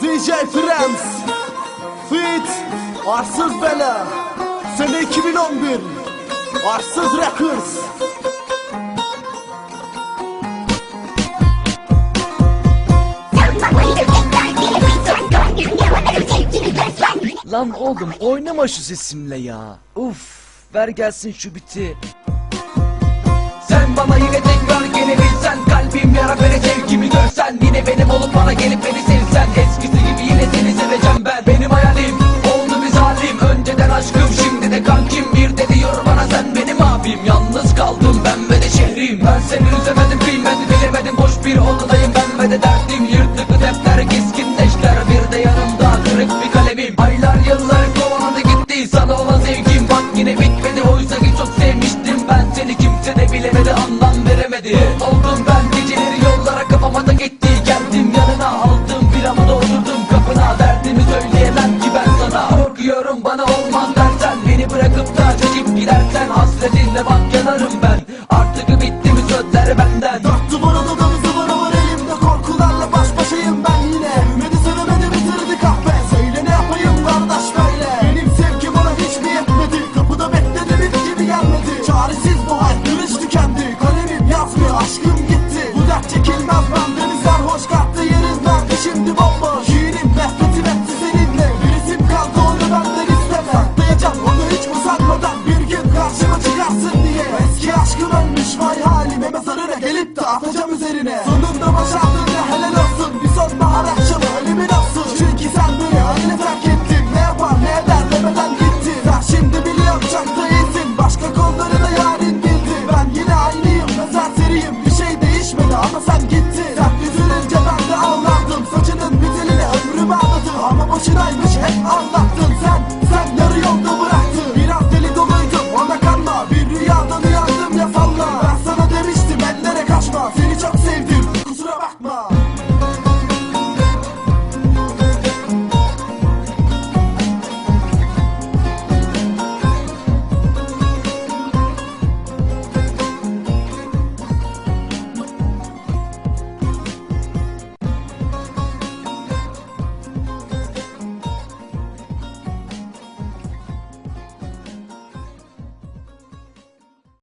DJ Frems Fit Arsız Bela Sene 2011 Arsız Records Lan oğlum oynama şu sesimle ya. Uf ver gelsin şu biti. Sen bana yine tekrar gelebilsen gelip beni sevsen Eskisi gibi yine seni seveceğim ben. Benim hayalim oldu bir zalim Önceden aşkım şimdi de kankim. Bir de diyor bana sen benim abim. Yalnız kaldım ben ve de şehrim. Ben seni üzemedim bilmedim bilemedim. Boş bir odadayım ben ve de derdim. Yırtık defter keskin neşter. Bir de Hasretinle bak yanarım ben Canımı çıkarsın diye. Eski aşkım ölmüş vay halime Mezarına gelip de atacağım üzerine. Sonunda başardın ya helal olsun. Bir sonbahar akşamı ölümün olsun. Çünkü sen beni öyle terk ettin. Ne yapar ne eder demeden gittin. Sen şimdi biliyorum çok da Başka kolları da yarın bildi Ben yine aynıyım ben serseriyim Bir şey değişmedi ama sen gittin. Sen üzülünce ben de ağlardım Saçının bir teline ömrümü ağladım Ama boşunaymış hep anlattın sen Sen